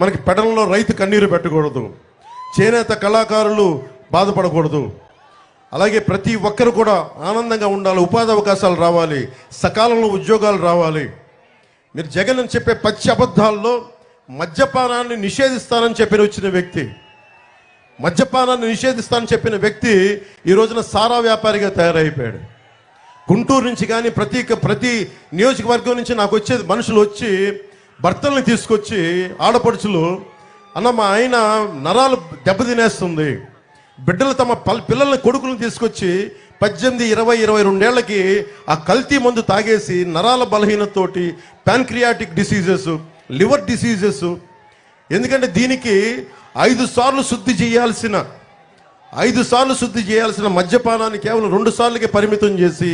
మనకి పెడలలో రైతు కన్నీరు పెట్టకూడదు. చేనేత కళాకారులు బాధపడకూడదు. అలాగే ప్రతి ఒక్కరు కూడా ఆనందంగా ఉండాలి ఉపాధి అవకాశాలు రావాలి సకాలంలో ఉద్యోగాలు రావాలి. మీరు జగన్ అని చెప్పే పచ్చి అబద్ధాల్లో మద్యపానాన్ని నిషేధిస్తానని చెప్పిన వచ్చిన వ్యక్తి మద్యపానాన్ని నిషేధిస్తానని చెప్పిన వ్యక్తి ఈ రోజున సారా వ్యాపారిగా తయారైపోయాడు. గుంటూరు నుంచి కానీ ప్రతి ప్రతి నియోజకవర్గం నుంచి నాకు వచ్చేది మనుషులు వచ్చి భర్తల్ని తీసుకొచ్చి ఆడపడుచులు అన్న మా ఆయన నరాలు దెబ్బతినేస్తుంది. బిడ్డలు తమ పల్ పిల్లల్ని కొడుకులను తీసుకొచ్చి పద్దెనిమిది ఇరవై ఇరవై రెండేళ్ళకి ఆ కల్తీ మందు తాగేసి నరాల బలహీనతోటి ప్యాన్క్రియాటిక్ డిసీజెస్ లివర్ డిసీజెస్. ఎందుకంటే దీనికి ఐదు సార్లు శుద్ధి చేయాల్సిన ఐదు సార్లు శుద్ధి చేయాల్సిన మద్యపానాన్ని కేవలం రెండు సార్లకి పరిమితం చేసి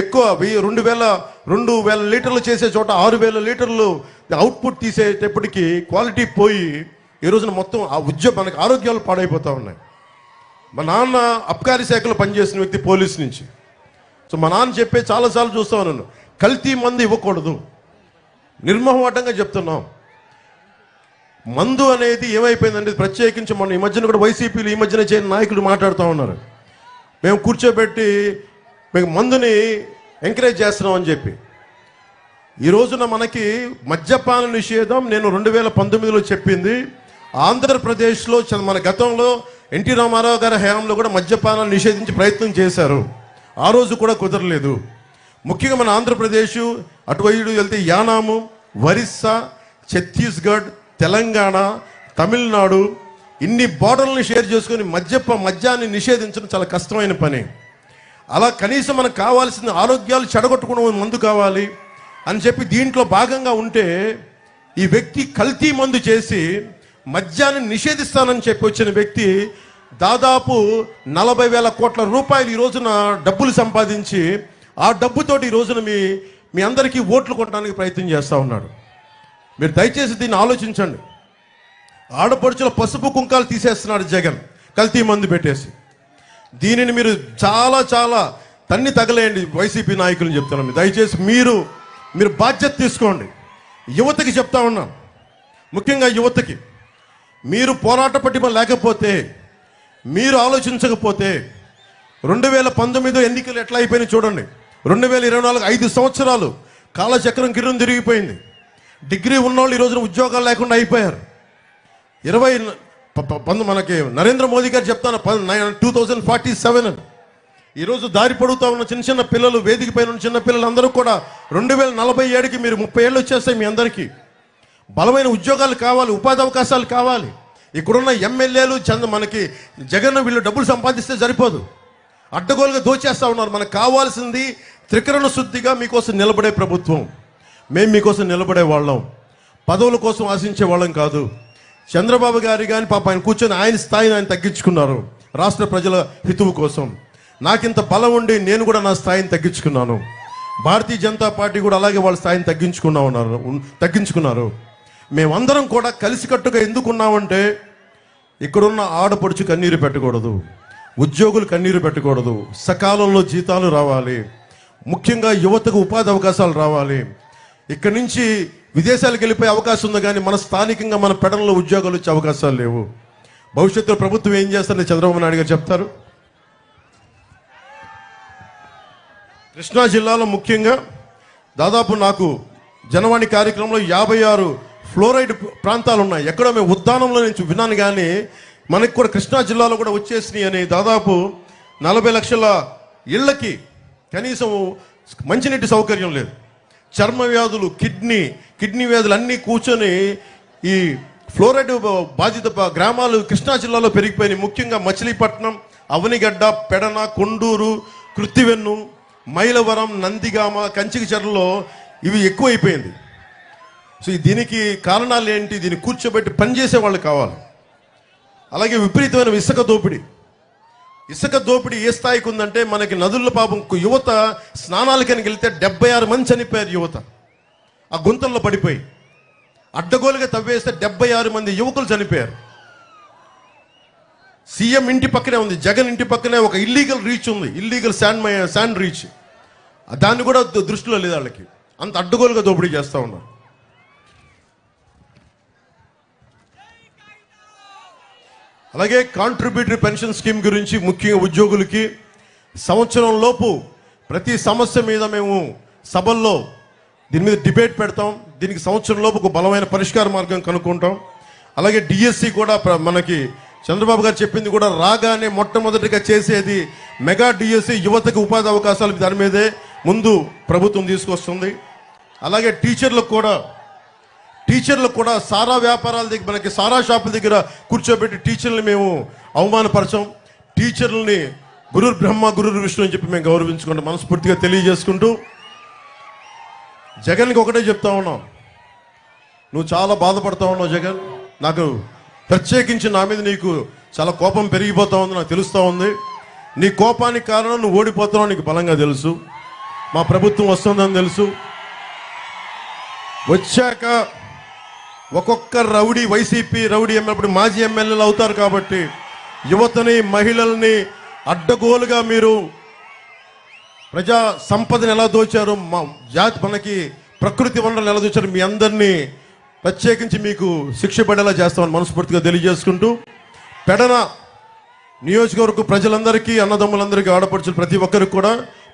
ఎక్కువ రెండు వేల రెండు వేల లీటర్లు చేసే చోట ఆరు వేల లీటర్లు అవుట్పుట్ తీసేటప్పటికి క్వాలిటీ పోయి ఈ రోజున మొత్తం ఆ ఉద్యోగం మనకి ఆరోగ్యాలు పాడైపోతూ ఉన్నాయి. మా నాన్న అబ్కారీ శాఖలో పనిచేసిన వ్యక్తి పోలీస్ నుంచి. సో మా నాన్న చెప్పే చాలాసార్లు చూస్తా ఉన్నాను కల్తీ మందు ఇవ్వకూడదు. నిర్మోహమాటంగా చెప్తున్నాం. మందు అనేది ఏమైపోయిందంటే ప్రత్యేకించి మన ఈ మధ్యన కూడా వైసీపీలు ఈ మధ్యన చేయని నాయకులు మాట్లాడుతూ ఉన్నారు. మేము కూర్చోబెట్టి మేము మందుని ఎంకరేజ్ చేస్తున్నాం అని చెప్పి. ఈ రోజున మనకి మద్యపాన నిషేధం నేను రెండు వేల పంతొమ్మిదిలో చెప్పింది. ఆంధ్రప్రదేశ్లో చ- మన గతంలో ఎన్టీ రామారావు గారి హయాంలో కూడా మద్యపానం నిషేధించి ప్రయత్నం చేశారు. ఆ రోజు కూడా కుదరలేదు. ముఖ్యంగా మన ఆంధ్రప్రదేశ్ అటువైపు వెళ్తే యానాము ఒరిస్సా ఛత్తీస్గఢ్ తెలంగాణ తమిళనాడు ఇన్ని బార్డర్లను షేర్ చేసుకొని మద్యప మద్యాన్ని నిషేధించడం చాలా కష్టమైన పని. అలా కనీసం మనకు కావాల్సిన ఆరోగ్యాలు చెడగొట్టుకున్న మందు కావాలి. అని చెప్పి దీంట్లో భాగంగా ఉంటే ఈ వ్యక్తి కల్తీ మందు చేసి మద్యాన్ని నిషేధిస్తానని చెప్పి వచ్చిన వ్యక్తి దాదాపు నలభై వేల కోట్ల రూపాయలు ఈ రోజున డబ్బులు సంపాదించి ఆ డబ్బుతోటి ఈ రోజున మీ మీ అందరికీ ఓట్లు కొట్టడానికి ప్రయత్నం చేస్తూ ఉన్నాడు. మీరు దయచేసి దీన్ని ఆలోచించండి. ఆడపడుచుల పసుపు కుంకాలు తీసేస్తున్నాడు జగన్ కల్తీ మందు పెట్టేసి. దీనిని మీరు చాలా చాలా తన్ని తగలేయండి వైసీపీ నాయకులు చెప్తున్నాను. దయచేసి మీరు మీరు బాధ్యత తీసుకోండి. యువతకి చెప్తా ఉన్నాను ముఖ్యంగా యువతకి. మీరు పోరాట పట్టిమ లేకపోతే మీరు ఆలోచించకపోతే రెండు వేల పంతొమ్మిదో ఎన్నికలు ఎట్లా అయిపోయినాయి చూడండి. రెండు వేల ఇరవై నాలుగు ఐదు సంవత్సరాలు కాలచక్రం కిరణం తిరిగిపోయింది. డిగ్రీ ఉన్నవాళ్ళు ఈ రోజున ఉద్యోగాలు లేకుండా అయిపోయారు. ఇరవై ప- పంతొమ్మిది మనకి నరేంద్ర మోదీ గారు చెప్తాను టూ థౌజండ్ ఫార్టీ సెవెన్ అని. ఈరోజు దారి పడుతూ ఉన్న చిన్న చిన్న పిల్లలు వేదిక పైన ఉన్న చిన్న పిల్లలందరూ కూడా రెండు వేల నలభై ఏడుకి మీరు ముప్పై ఏళ్ళు వచ్చేస్తాయి మీ అందరికీ. బలమైన ఉద్యోగాలు కావాలి ఉపాధి అవకాశాలు కావాలి. ఇక్కడున్న ఎమ్మెల్యేలు చంద మనకి జగన్ వీళ్ళు డబ్బులు సంపాదిస్తే సరిపోదు. అడ్డగోలుగా దోచేస్తా ఉన్నారు. మనకు కావాల్సింది త్రికరణ శుద్ధిగా మీకోసం నిలబడే ప్రభుత్వం. మేము మీకోసం నిలబడే వాళ్ళం. పదవుల కోసం ఆశించే వాళ్ళం కాదు. చంద్రబాబు గారి కానీ పాప ఆయన కూర్చొని ఆయన స్థాయిని ఆయన తగ్గించుకున్నారు. రాష్ట్ర ప్రజల హితువు కోసం. నాకింత బలం ఉండి నేను కూడా నా స్థాయిని తగ్గించుకున్నాను. భారతీయ జనతా పార్టీ కూడా అలాగే వాళ్ళ స్థాయిని తగ్గించుకున్నా ఉన్నారు తగ్గించుకున్నారు. మేమందరం కూడా కలిసికట్టుగా ఎందుకున్నామంటే ఇక్కడున్న ఆడపడుచు కన్నీరు పెట్టకూడదు ఉద్యోగులు కన్నీరు పెట్టకూడదు సకాలంలో జీతాలు రావాలి ముఖ్యంగా యువతకు ఉపాధి అవకాశాలు రావాలి. ఇక్కడి నుంచి విదేశాలకు వెళ్ళిపోయే అవకాశం ఉంది కానీ మన స్థానికంగా మన పెడల్లో ఉద్యోగాలు వచ్చే అవకాశాలు లేవు. భవిష్యత్తులో ప్రభుత్వం ఏం చేస్తారని చంద్రబాబు నాయుడు గారు చెప్తారు. కృష్ణా జిల్లాలో ముఖ్యంగా దాదాపు నాకు జనవాణి కార్యక్రమంలో యాభై ఆరు ఫ్లోరైడ్ ప్రాంతాలు ఉన్నాయి. ఎక్కడో మేము ఉద్దానంలో నుంచి విన్నాను కానీ మనకి కూడా కృష్ణా జిల్లాలో కూడా వచ్చేసినాయి అని దాదాపు నలభై లక్షల ఇళ్ళకి కనీసం మంచినీటి సౌకర్యం లేదు. చర్మ వ్యాధులు కిడ్నీ కిడ్నీ వ్యాధులు అన్నీ కూర్చొని ఈ ఫ్లోరైడ్ బాధిత గ్రామాలు కృష్ణా జిల్లాలో పెరిగిపోయినాయి. ముఖ్యంగా మచిలీపట్నం అవనిగడ్డ పెడన కొండూరు కృత్తివెన్ను మైలవరం నందిగామ కంచికచర్లలో ఇవి ఎక్కువైపోయింది. సో దీనికి కారణాలు ఏంటి? దీన్ని కూర్చోబెట్టి పనిచేసే వాళ్ళు కావాలి. అలాగే విపరీతమైన ఇసుక దోపిడీ. ఇసుక దోపిడీ ఏ స్థాయికి ఉందంటే మనకి నదుల పాపం యువత స్నానాలకని వెళ్తే డెబ్బై ఆరు మంది చనిపోయారు యువత. ఆ గుంతల్లో పడిపోయి. అడ్డగోలుగా తవ్వేస్తే డెబ్బై ఆరు మంది యువకులు చనిపోయారు. సీఎం ఇంటి పక్కనే ఉంది జగన్ ఇంటి పక్కనే ఒక ఇల్లీగల్ రీచ్ ఉంది ఇల్లీగల్ శాండ్ శాండ్ రీచ్ దాన్ని కూడా దృష్టిలో లేదు వాళ్ళకి. అంత అడ్డుగోలుగా దోపిడీ చేస్తూ ఉన్నారు. అలాగే కాంట్రిబ్యూటరీ పెన్షన్ స్కీమ్ గురించి ముఖ్యంగా ఉద్యోగులకి సంవత్సరం లోపు ప్రతి సమస్య మీద మేము సభల్లో దీని మీద డిబేట్ పెడతాం. దీనికి సంవత్సరం లోపు ఒక బలమైన పరిష్కార మార్గం కనుక్కుంటాం. అలాగే డిఎస్సి కూడా మనకి చంద్రబాబు గారు చెప్పింది కూడా రాగానే మొట్టమొదటిగా చేసేది మెగా డిఎస్సి యువతకు ఉపాధి అవకాశాలు దాని మీదే ముందు ప్రభుత్వం తీసుకొస్తుంది. అలాగే టీచర్లకు కూడా టీచర్లకు కూడా సారా వ్యాపారాల దగ్గర మనకి సారా షాపుల దగ్గర కూర్చోబెట్టి టీచర్ని మేము అవమానపరచాం. టీచర్లని గురు బ్రహ్మ గురు విష్ణు అని చెప్పి మేము గౌరవించుకుంటాం మనస్ఫూర్తిగా తెలియజేసుకుంటూ జగన్కి ఒకటే చెప్తా ఉన్నాం. నువ్వు చాలా బాధపడతా ఉన్నావు జగన్. నాకు ప్రత్యేకించి నా మీద నీకు చాలా కోపం పెరిగిపోతా ఉంది నాకు తెలుస్తూ ఉంది. నీ కోపానికి కారణం నువ్వు ఓడిపోతున్నావు నీకు బలంగా తెలుసు. మా ప్రభుత్వం వస్తుందని తెలుసు. వచ్చాక ఒక్కొక్క రౌడీ వైసీపీ రౌడీ ఎమ్మెల్యే మాజీ ఎమ్మెల్యేలు అవుతారు కాబట్టి యువతని మహిళల్ని అడ్డగోలుగా మీరు ప్రజా సంపదను ఎలా దోచారు మా జాతి మనకి ప్రకృతి వనరులు ఎలా దోచారు మీ అందరినీ ప్రత్యేకించి మీకు శిక్ష పడేలా చేస్తామని మనస్ఫూర్తిగా తెలియజేసుకుంటూ పెడన నియోజకవర్గ ప్రజలందరికీ అన్నదమ్ములందరికీ ఆడపడుచులు ప్రతి ఒక్కరికి కూడా